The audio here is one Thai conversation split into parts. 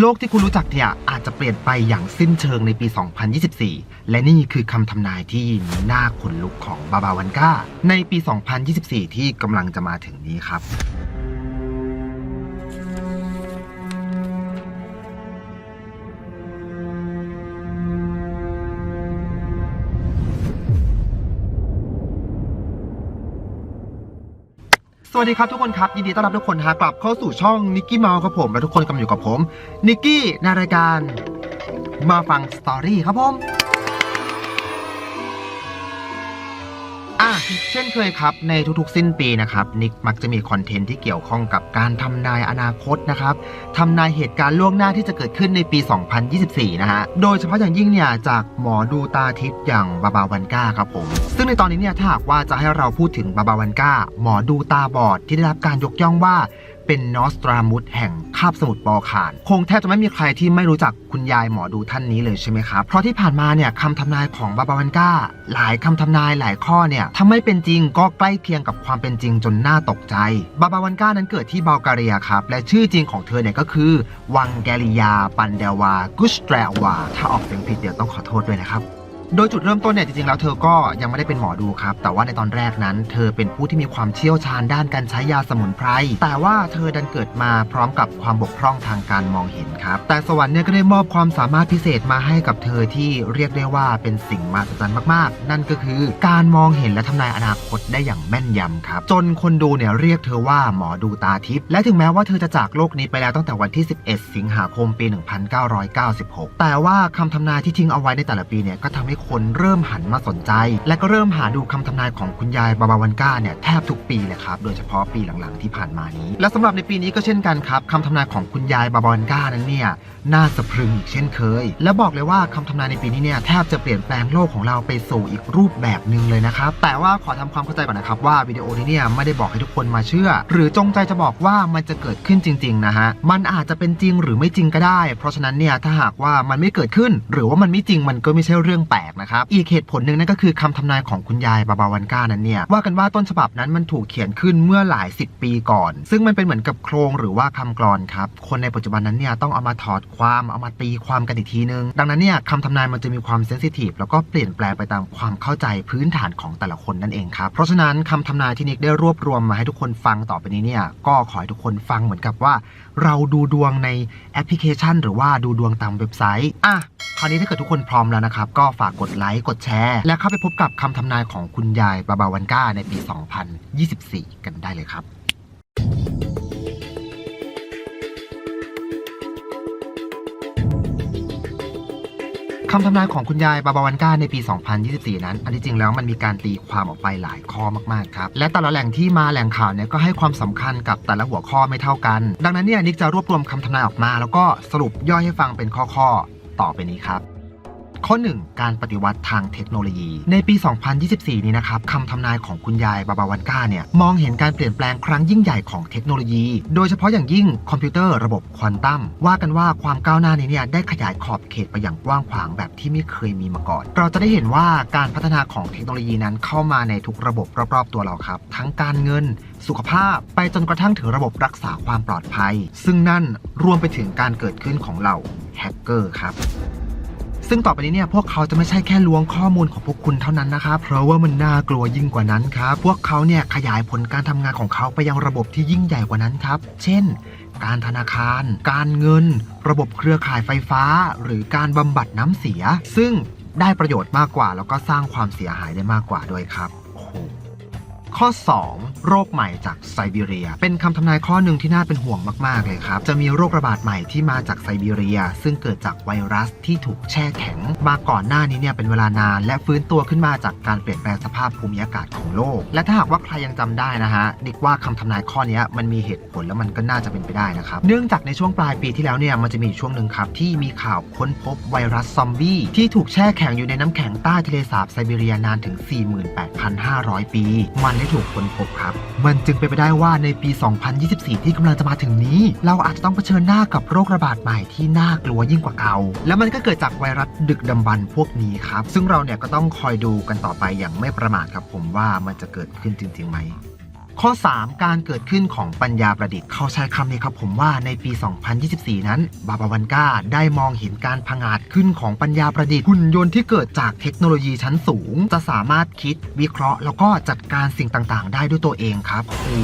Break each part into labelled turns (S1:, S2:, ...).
S1: โลกที่คุณรู้จักเนี่ยอาจจะเปลี่ยนไปอย่างสิ้นเชิงในปี 2024 และนี่คือคำทำนายที่น่าขนลุกของบาบาวันกาในปี 2024 ที่กำลังจะมาถึงนี้ครับ สวัสดีครับทุกคนครับ ยินดีต้อนรับทุกคนฮะกลับเข้าสู่ช่องนิกกี้เมาครับผม และทุกคนกำลังอยู่กับผมนิกกี้ในรายการมาฟังสตอรี่ครับผม เช่นเคยครับ ในทุกๆ สิ้นปีนะครับนิกมักจะมีคอนเทนต์ที่เกี่ยวข้องกับการทำนายอนาคตนะครับทำนายเหตุการณ์ล่วงหน้าที่จะเกิดขึ้นในปี 2024 นะฮะโดยเฉพาะอย่างยิ่งเนี่ยจากหมอดูตาทิพย์อย่างบาบาวันก้าครับผม ซึ่งในตอนนี้เนี่ยถ้าหากว่าจะให้เราพูดถึงบาบาวันก้า หมอดูตาบอดที่ได้รับการยกย่องว่า เป็นนอสตรามุสแห่งคาบสมุทรบอลข่าน คงแทบจะไม่มีใครที่ไม่รู้จักคุณยายหมอดูท่านนี้เลยใช่ไหมครับ เพราะที่ผ่านมาเนี่ยคำทำนายของบาบาวันก้า หลายคำทำนายหลายข้อเนี่ยถ้าไม่เป็นจริงก็ใกล้เคียงกับความเป็นจริงจนน่าตกใจ บาบาวันก้านั้นเกิดที่บัลกเรียครับ และชื่อจริงของเธอเนี่ยก็คือ วังแกลิยา ปันเดวา กุสแตรวา ถ้าออกเสียงผิดเดี๋ยวต้องขอโทษด้วยนะครับ โดยจุดเริ่มต้นเนี่ยจริงๆแล้วเธอก็ยังไม่ได้เป็นหมอดูครับ แต่ว่าในตอนแรกนั้น เธอเป็นผู้ที่มีความเชี่ยวชาญด้านการใช้ยาสมุนไพร แต่ว่าเธอดันเกิดมาพร้อมกับความบกพร่องทางการมองเห็นครับ แต่สวรรค์เนี่ยก็ได้มอบความสามารถพิเศษมาให้กับเธอที่เรียกได้ว่าเป็นสิ่งมหัศจรรย์มากๆ นั่นก็คือการมองเห็นและทำนายอนาคตได้อย่างแม่นยำครับ จนคนดูเนี่ยเรียกเธอว่าหมอดูตาทิพย์ และถึงแม้ว่าเธอจะจากโลกนี้ไปแล้วตั้งแต่วันที่ 11 สิงหาคมปี 1996 แต่ว่าคำทำนายที่ทิ้งเอาไว้ในแต่ละปีเนี่ยก็ทำให้คนเริ่มหันมาสนใจ และก็เริ่มหาดูคำทำนายของคุณยายบาบาวันก้าเนี่ยแทบทุกปีเลยครับโดยเฉพาะปีหลังๆที่ผ่านมานี้ และสำหรับในปีนี้ก็เช่นกันครับคำทำนายของคุณยายบาบาวันก้านั้นเนี่ยน่าสะพรึงอีกเช่นเคย และบอกเลยว่าคำทำนายในปีนี้เนี่ยแทบจะเปลี่ยนแปลงโลกของเราไปสู่อีกรูปแบบหนึ่งเลยนะครับแต่ว่าขอทำความเข้าใจก่อนนะครับว่าวิดีโอนี้เนี่ยไม่ได้บอกให้ทุกคนมาเชื่อ หรือจงใจจะบอกว่ามันจะเกิดขึ้นจริงๆนะฮะมันอาจจะเป็นจริงหรือไม่จริงก็ได้ เพราะฉะนั้นเนี่ยถ้าหากว่ามันไม่เกิดขึ้น หรือว่ามันไม่จริงมันก็ไม่ใช่เรื่องแปลกนะครับ อีกเหตุผลหนึ่งนั่นก็คือคำทำนายของคุณยายบาบาวันก้านั้นเนี่ยว่ากันว่าต้นฉบับนั้นมันถูกเขียนขึ้นเมื่อหลายสิบปีก่อน ซึ่งมันเป็นเหมือนกับโครงหรือว่าคำกรอนครับคนในปัจจุบันนั้นเนี่ยต้องเอามาถอดความเอามาตีความกันอีกทีนึง ดังนั้นเนี่ยคำทำนายมันจะมีความเซนซิทีฟแล้วก็เปลี่ยนแปลงไปตามความเข้าใจพื้นฐานของแต่ละคนนั่นเองครับ เพราะฉะนั้นคำทำนายที่นิกได้รวบรวมมาให้ทุกคนฟังต่อไปนี้เนี่ยก็ขอให้ทุกคนฟังเหมือนกับว่า เราดูดวงในแอปพลิเคชัน หรือว่าดูดวงตามเว็บไซต์อะคราวนี้ถ้าเกิดทุกคนพร้อมแล้วนะครับก็ฝากกดไลค์ กดแชร์ และเข้าไปพบกับคำทำนายของคุณยายบาบาวันก้าในปี 2024 กันได้เลยครับคำทำนายของคุณยายบาบาวันก้าในปี 2024 นั้น อันที่จริงแล้วมันมีการตีความออกไปหลายข้อมากๆครับ และแต่ละแหล่งที่มาแหล่งข่าวเนี่ยก็ให้ความสำคัญกับแต่ละหัวข้อไม่เท่ากัน ดังนั้นเนี่ยนิกจะรวบรวมคำทำนายออกมา แล้วก็สรุปย่อยให้ฟังเป็นข้อๆ ต่อไปนี้ครับ ข้อ 1 การปฏิวัติทางเทคโนโลยี ในปี 2024 นี้นะครับคำทำนายของคุณยายบาบาวันก้าเนี่ยมองเห็นการเปลี่ยนแปลงครั้งยิ่งใหญ่ของเทคโนโลยี โดยเฉพาะอย่างยิ่งคอมพิวเตอร์ระบบควอนตัมว่ากันว่าความก้าวหน้านี้เนี่ยได้ขยายขอบเขตไปอย่างกว้างขวางแบบที่ไม่เคยมีมาก่อน เราจะได้เห็นว่าการพัฒนาของเทคโนโลยีนั้นเข้ามาในทุกระบบรอบๆ ตัวเราครับ ทั้งการเงิน สุขภาพไปจนกระทั่งถึงระบบรักษาความปลอดภัย ซึ่งนั่นรวมไปถึงการเกิดขึ้นของเราแฮกเกอร์ครับ ซึ่งต่อไปนี้เนี่ยพวกเขาจะไม่ใช่แค่ล้วงข้อมูลของพวกคุณเท่านั้นนะครับเพราะว่ามันน่ากลัวยิ่งกว่านั้นครับพวกเขาเนี่ยขยายผลการทำงานของเขาไปยังระบบที่ยิ่งใหญ่กว่านั้นครับ เช่น การธนาคาร การเงิน ระบบเครือข่ายไฟฟ้า หรือการบำบัดน้ำเสีย ซึ่งได้ประโยชน์มากกว่า แล้วก็สร้างความเสียหายได้มากกว่าด้วยครับ ข้อ 2 โรคใหม่จากไซบีเรีย เป็นคำทำนายข้อหนึ่งที่น่าเป็นห่วงมากๆเลยครับ จะมีโรคระบาดใหม่ที่มาจากไซบีเรีย ซึ่งเกิดจากไวรัสที่ถูกแช่แข็ง มาก่อนหน้านี้เนี่ยเป็นเวลานาน และฟื้นตัวขึ้นมาจากการเปลี่ยนแปลงสภาพภูมิอากาศของโลก และถ้าหากว่าใครยังจำได้นะฮะนิกว่าคำทำนายข้อนี้มันมีเหตุผลแล้วมันก็น่าจะเป็นไปได้นะครับ เนื่องจากในช่วงปลายปีที่แล้วเนี่ยมันจะมีช่วงหนึ่งครับที่มีข่าวค้นพบไวรัสซอมบี้ที่ถูกแช่แข็งอยู่ในน้ำแข็งใต้ทะเลสาบไซบีเรียนานถึง 48,500 ปี มันได้ถูกค้นพบครับ มันจึงเป็นไปได้ว่าในปี 2024 ที่กำลังจะมาถึงนี้ เราอาจจะต้องเผชิญหน้ากับโรคระบาดใหม่ที่น่ากลัวยิ่งกว่าเก่า และมันก็เกิดจากไวรัสดึกดำบรรพ์พวกนี้ครับ ซึ่งเราเนี่ยก็ต้องคอยดูกันต่อไปอย่างไม่ประมาทครับผมว่ามันจะเกิดขึ้นจริงๆไหม ข้อ 3 การเกิดขึ้นของปัญญาประดิษฐ์เขาใช้คำนี้ครับผมว่าในปี 2024 นั้น บาบาวันกาได้มองเห็นการผงาดขึ้นของปัญญาประดิษฐ์หุ่นยนต์ที่เกิดจากเทคโนโลยีชั้นสูง จะสามารถคิดวิเคราะห์ แล้วก็จัดการสิ่งต่างๆ ได้ด้วยตัวเองครับโอ้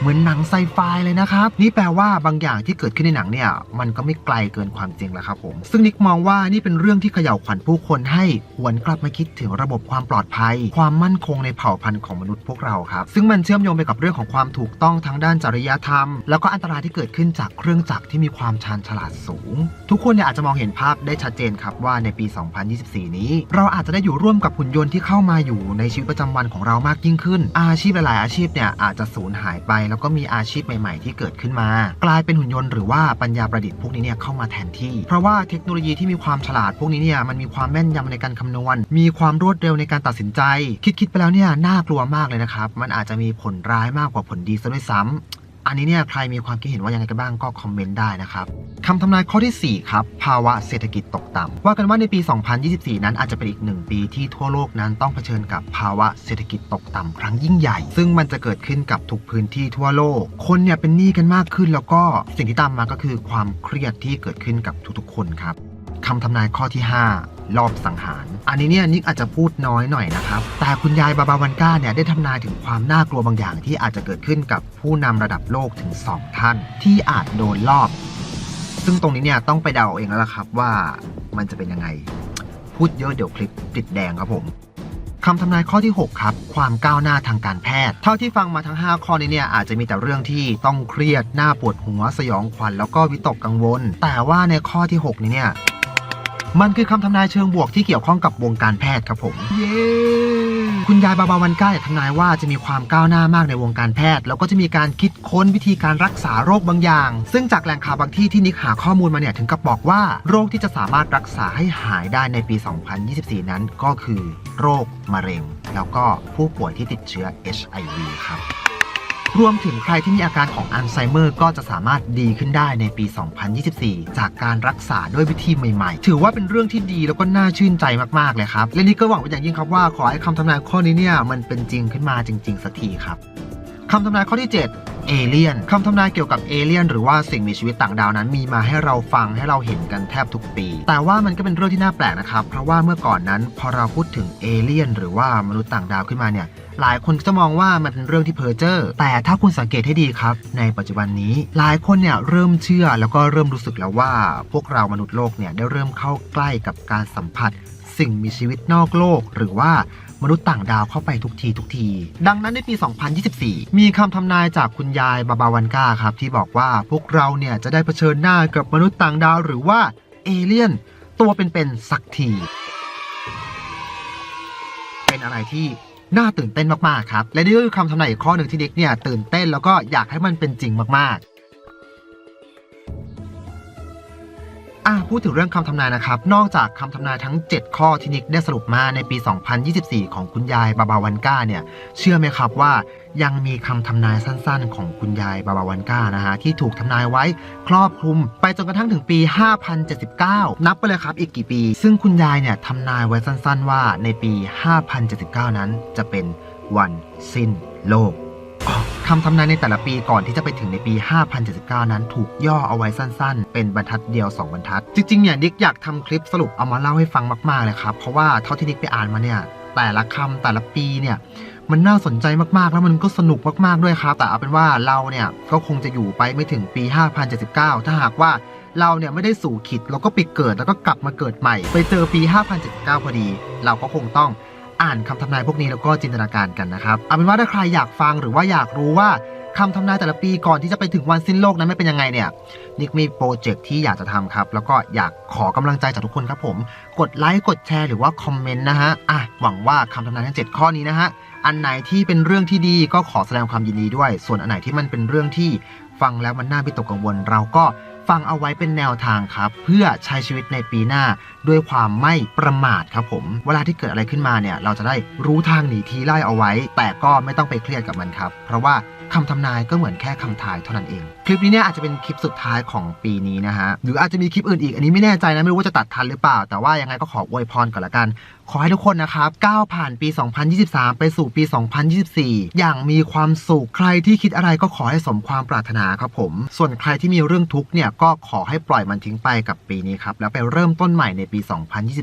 S1: เหมือนหนังไซไฟเลยนะครับ นี่แปลว่าบางอย่างที่เกิดขึ้นในหนังเนี่ย มันก็ไม่ไกลเกินความจริงแล้วครับผม ซึ่งนิกมองว่านี่เป็นเรื่องที่เขย่าขวัญผู้คนให้หวนกลับมาคิดถึงระบบความปลอดภัย ความมั่นคงในเผ่าพันธุ์ของมนุษย์พวกเราครับ ซึ่งมันเชื่อมโยงไปกับเรื่องของความถูกต้องทั้งด้านจริยธรรม แล้วก็อันตรายที่เกิดขึ้นจากเครื่องจักรที่มีความชาญฉลาดสูง ทุกคนเนี่ยอาจจะมองเห็นภาพได้ชัดเจนครับว่าในปี 2024 นี้ เราอาจจะได้อยู่ร่วมกับหุ่นยนต์ที่เข้ามาอยู่ในชีวิตประจำวันของเรามากยิ่งขึ้น อาชีพหลายๆอาชีพเนี่ยอาจจะสูญหายไปแล้วก็มีอาชีพใหม่ ๆ ที่เกิดขึ้นมา กลายเป็นหุ่นยนต์หรือว่าปัญญาประดิษฐ์พวกนี้เนี่ยเข้ามาแทนที่ เพราะว่าเทคโนโลยีที่มีความฉลาดพวกนี้เนี่ยมันมีความแม่นยำในการคำนวณ มีความรวดเร็วในการตัดสินใจ คิดๆไปแล้วเนี่ยน่ากลัวมากเลยนะครับมันอาจจะมีผลร้ายมากกว่าผลดีซะด้วยซ้ำ อันนี้เนี่ยใครมีความคิดเห็นว่ายังไงกันบ้างก็คอมเมนต์ได้นะครับคำทำนายข้อทีสี่ 4 ครับ ภาวะเศรษฐกิจตกต่ำว่ากันว่าในปี 2024 นั้นอาจจะเป็นอีกหนึ่งปีที่ทั่วโลกนั้นต้องเผชิญกับภาวะเศรษฐกิจตกต่ำครั้งยิ่งใหญ่ ซึ่งมันจะเกิดขึ้นกับทุกพื้นที่ทั่วโลก คนเนี่ยเป็นหนี้กันมากขึ้น แล้วก็สิ่งที่ตามมาก็คือความเครียดที่เกิดขึ้นกับทุกๆ คนครับคำทำนายข้อที่ 5 รอบสังหาร อันนี้เนี่ยนิกอาจจะพูดน้อยหน่อยนะครับ แต่คุณยายบาบาวันก้าเนี่ยได้ทำนายถึงความน่ากลัวบางอย่างที่อาจจะเกิดขึ้นกับผู้นำระดับโลกถึง 2 ท่าน ที่อาจโดนลอบ ซึ่งตรงนี้เนี่ยต้องไปเดาเองแล้วล่ะครับว่ามันจะเป็นยังไง พูดเยอะเดี๋ยวคลิปติดแดงครับผมคำทำนายข้อที่ 6 ครับ ความก้าวหน้าทางการแพทย์ เท่าที่ฟังมาทั้ง 5 ข้อนี้เนี่ยอาจจะมีแต่เรื่องที่ต้องเครียดหน้าปวดหัวสยองขวัญแล้วก็วิตกกังวล แต่ว่าในข้อที่ 6 นี้เนี่ย มันคือคำทำนายเชิงบวกที่เกี่ยวข้องกับวงการแพทย์ครับผม เย้ คุณยายบาบาวันก้าทำนายว่าจะมีความก้าวหน้ามากในวงการแพทย์ แล้วก็จะมีการคิดค้นวิธีการรักษาโรคบางอย่าง ซึ่งจากแหล่งข่าวบางที่ที่นิกหาข้อมูลมาเนี่ยถึงกับบอกว่าโรคที่จะสามารถรักษาให้หายได้ในปี 2024 นั้นก็คือ โรคมะเร็ง แล้วก็ผู้ป่วยที่ติดเชื้อ HIV ครับ รวมถึงใครที่มีอาการของอัลไซเมอร์ ก็จะสามารถดีขึ้นได้ในปี 2024 จากการรักษาด้วยวิธีใหม่ๆ ถือว่าเป็นเรื่องที่ดีแล้วก็น่าชื่นใจมากๆเลยครับและนี่ก็หวังเป็นอย่างยิ่งครับว่าขอให้คำทำนายข้อนี้เนี่ยมันเป็นจริงขึ้นมาจริง ๆสักทีครับคำทำนายข้อที่ 7 เอเลียนคำทำนายเกี่ยวกับเอเลียนหรือว่าสิ่งมีชีวิตต่างดาวนั้นมีมาให้เราฟังให้เราเห็นกันแทบทุกปี แต่ว่ามันก็เป็นเรื่องที่น่าแปลกนะครับ เพราะว่าเมื่อก่อนนั้นพอเราพูดถึงเอเลียนหรือว่ามนุษย์ต่างดาวขึ้นมาเนี่ยหลายคนก็จะมองว่ามันเป็นเรื่องที่เพ้อเจ้อแต่ถ้าคุณสังเกตให้ดีครับ ในปัจจุบันนี้ หลายคนเนี่ยเริ่มเชื่อแล้วก็เริ่มรู้สึกแล้วว่า พวกเรามนุษย์โลกเนี่ยได้เริ่มเข้าใกล้กับการสัมผัส สิ่งมีชีวิตนอกโลก หรือว่า มนุษย์ต่างดาวเข้าไปทุกทีทุกที ดังนั้นในปี 2024 มีคำทำนายจากคุณยายบาบาวันกาครับที่บอกว่าพวกเราเนี่ยจะได้เผชิญหน้ากับมนุษย์ต่างดาวหรือว่าเอเลี่ยนตัวเป็นๆสักที เป็นอะไรที่น่าตื่นเต้นมากๆครับ และนี่ก็คือคำทำนายอีกข้อหนึ่งที่นิกเนี่ยตื่นเต้นแล้วก็อยากให้มันเป็นจริงมากๆ อะพูดถึงเรื่องคำทำนายนะครับ นอกจากคำทำนายทั้ง 7 ข้อที่นิกได้สรุปมาในปี 2024 ของคุณยายบาบาวันก้าเนี่ย เชื่อไหมครับว่ายังมีคำทำนายสั้นๆ ของคุณยายบาบาวันก้านะฮะที่ถูกทำนายไว้ครอบคลุม ไปจนกระทั่งถึงปี 5079 นับไปเลยครับอีกกี่ปี ซึ่งคุณยายเนี่ยทำนายไว้สั้นๆ ว่าในปี 5079 นั้นจะเป็นวันสิ้นโลก คำทำนายในแต่ละปีก่อนที่จะไปถึงในปี 5079 นั้นถูกย่อเอาไว้สั้นๆ เป็นบรรทัดเดียว 2 บรรทัด จริงๆ เนี่ยนิกอยากทำคลิปสรุปเอามาเล่าให้ฟังมากๆเลยครับ เพราะว่าเท่าที่นิกไปอ่านมาเนี่ยแต่ละคำแต่ละปีเนี่ยมันน่าสนใจมากๆ แล้วมันก็สนุกมากๆด้วยครับ แต่เอาเป็นว่าเราเนี่ยก็คงจะอยู่ไปไม่ถึงปี 5079 ถ้าหากว่าเราเนี่ยไม่ได้สู่ขิดแล้วก็ไปเกิดแล้วก็กลับมาเกิดใหม่ ไปเจอปี 5079 พอดี เราก็คงต้อง อ่านคำทำนายพวกนี้แล้วก็จินตนาการกันนะครับเอาเป็นว่าถ้าใครอยากฟังหรือว่าอยากรู้ว่าคำทำนายแต่ละปีก่อนที่จะไปถึงวันสิ้นโลกนั้นไม่เป็นยังไงเนี่ยนิกมีโปรเจกต์ที่อยากจะทำครับ แล้วก็อยากขอกำลังใจจากทุกคนครับผม กดไลค์กดแชร์หรือว่าคอมเมนต์นะฮะอะหวังว่าคำทำนายทั้ง 7 ข้อนี้นะฮะอันไหนที่เป็นเรื่องที่ดีก็ขอแสดงความยินดีด้วย ส่วนอันไหนที่มันเป็นเรื่องที่ฟังแล้วมันน่าวิตกกังวล เราก็ ฟังเอาไว้เป็นแนวทางครับ เพื่อใช้ชีวิตในปีหน้า ด้วยความไม่ประมาทครับผม เวลาที่เกิดอะไรขึ้นมาเนี่ยเราจะได้รู้ทางหนีทีไล่เอาไว้ แต่ก็ไม่ต้องไปเครียดกับมันครับ เพราะว่าคำทำนายก็เหมือนแค่คำทายเท่านั้นเอง คลิปนี้เนี่ยอาจจะเป็นคลิปสุดท้ายของปีนี้นะฮะ หรืออาจจะมีคลิปอื่นอีก อันนี้ไม่แน่ใจนะ ไม่รู้ว่าจะตัดทันหรือเปล่า แต่ว่ายังไงก็ขออวยพรก่อนละกัน ขอให้ทุกคนนะครับก้าวผ่านปี 2023 ไปสู่ปี 2024 อย่างมีความสุข ใครที่คิดอะไรก็ขอให้สมความปรารถนาครับผม ส่วนใครที่มีเรื่องทุกข์เนี่ยก็ขอให้ปล่อยมันทิ้งไปกับปีนี้ครับ แล้วไปเริ่มต้นใหม่ในปี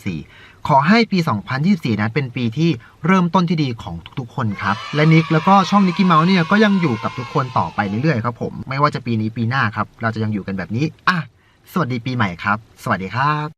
S1: 2024ขอให้ปี 2024 นั้นเป็นปีที่เริ่มต้นที่ดีของทุกๆ คนครับ และนิกแล้วก็ช่องนิกกี้เมาส์เนี่ยก็ยังอยู่กับทุกคนต่อไปเรื่อยๆ ครับผม ไม่ว่าจะปีนี้ปีหน้าครับ เราจะยังอยู่กันแบบนี้ อะ สวัสดีปีใหม่ครับ สวัสดีครับ